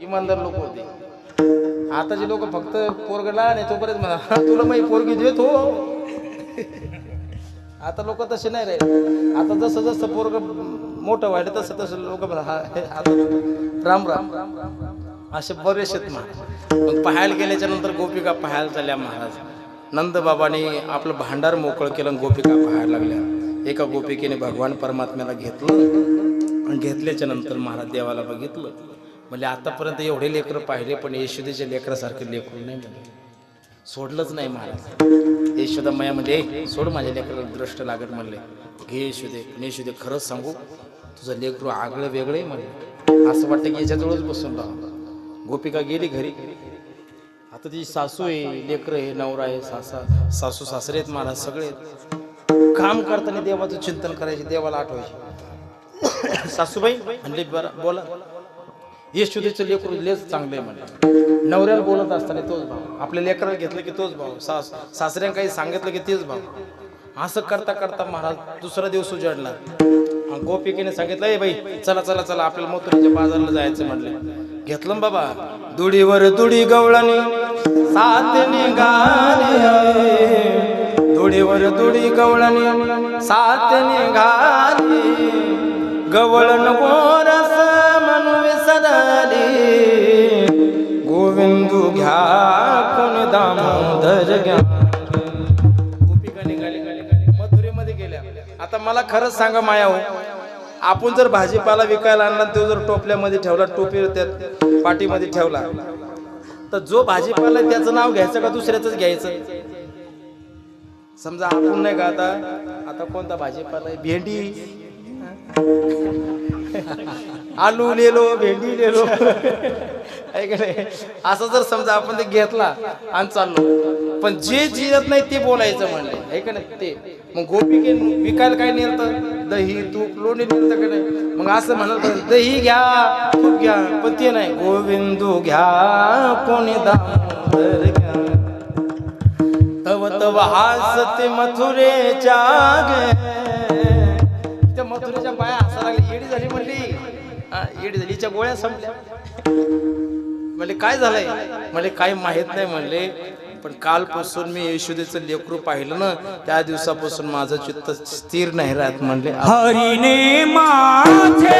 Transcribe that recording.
इमानदार लोक होते. आताचे लोक फक्त पोरगडला आणि तोपर्यंत म्हणा तुला माही पोरगी देतो हो. आता लोक तसे नाही राहिले. आता जसं जसं पोरग मोठं व्हायला तसं तसं लोक म्हणा हा हे आता राम राम. असे बरेच आहेत मग पाहायला गेल्याच्यानंतर गोपिका पाहायला चालल्या महाराज. नंदबाबाने आपलं भांडार मोकळं केलं आणि गोपिका पाहायला लागल्या. एका गोपिकेने भगवान परमात्म्याला घेतलं आणि घेतल्याच्या नंतर महाराज देवाला बघितलं. म्हणजे आतापर्यंत एवढे लेकरं पाहिले पण यशोदेच्या लेकरासारखे लेकरू नाही म्हणजे सोडलंच नाही महाराज. यशोदा माया म्हणजे सोड माझ्या लेकराला दृष्ट लागत म्हणले. घे यशोदे पण यशोदे खरंच सांगू तुझं लेकरू आगळं वेगळं आहे म्हणले. असं वाटतं की याच्याजवळच बसून राहा गोपिका गेली घरी. आता तिची सासू आहे लेकरं आहे नवरा आहे सासा सासू सासरे आहेत महाराज सगळे आहेत. काम करताना देवाचं चिंतन करायचे देवाला आठवायचे. सासूबाई म्हणले बरं बोला. यशोदेचं लेकरू लेच चांगलं आहे म्हणे. नवऱ्याला बोलत असताना तोच भाव. आपल्या लेकराला घेतलं की तोच भाव. सास सासऱ्यानं काही सांगितलं की तेच भाव. असं करता करता महाराज दुसरा दिवस उजाडला. गोपिकेने सांगितलं ए बाई चला चला चला आपल्याला मथुरेच्या बाजारला जायचं म्हणले. घेतलं बाबा. दुडीवर दुडी गवळणी सात निघाली. दुडीवर दुडी गवळणी सात निघाली. गवळण गोरस आता मला खरंच सांगा माया हो आपण जर भाजीपाला विकायला आणला तो जर टोपल्यामध्ये ठेवला टोपी त्यात पाठीमध्ये ठेवला तर जो भाजीपाला आहे त्याचं नाव घ्यायचं का दुसऱ्याच घ्यायचं? समजा आपण नाही का आता आता कोणता भाजीपाला आहे? भेंडी. आलू लेलो भेंडी लेलो आहे का नाही? असं जर समजा आपण ते घेतला आणि चाललो. पण जे जिरत नाही ते बोलायचं म्हणले. आहे का नाही? ते. मग गोपिके विकायला काय नेलतं दही तूप लोणी नेलतं का नाही? मग असं म्हणत दही घ्या तूप घ्या. पण ते नाही. गोविंदू घ्या कोणी दामोदर घ्या. तव तव हासते मथुरेच्या त्या मथुरेच्या पाया हसा लागली. येडी झाली म्हणली. हा, येडी झाली. हिच्या गोळ्या संपल्या. म्हणले काय झालंय? म्हणले काय माहीत नाही. म्हणले पण कालपासून मी यशोदेचं लेकरू पाहिलं ना त्या दिवसापासून माझं चित्त स्थिर नाही राहत म्हणले. हरिने माझे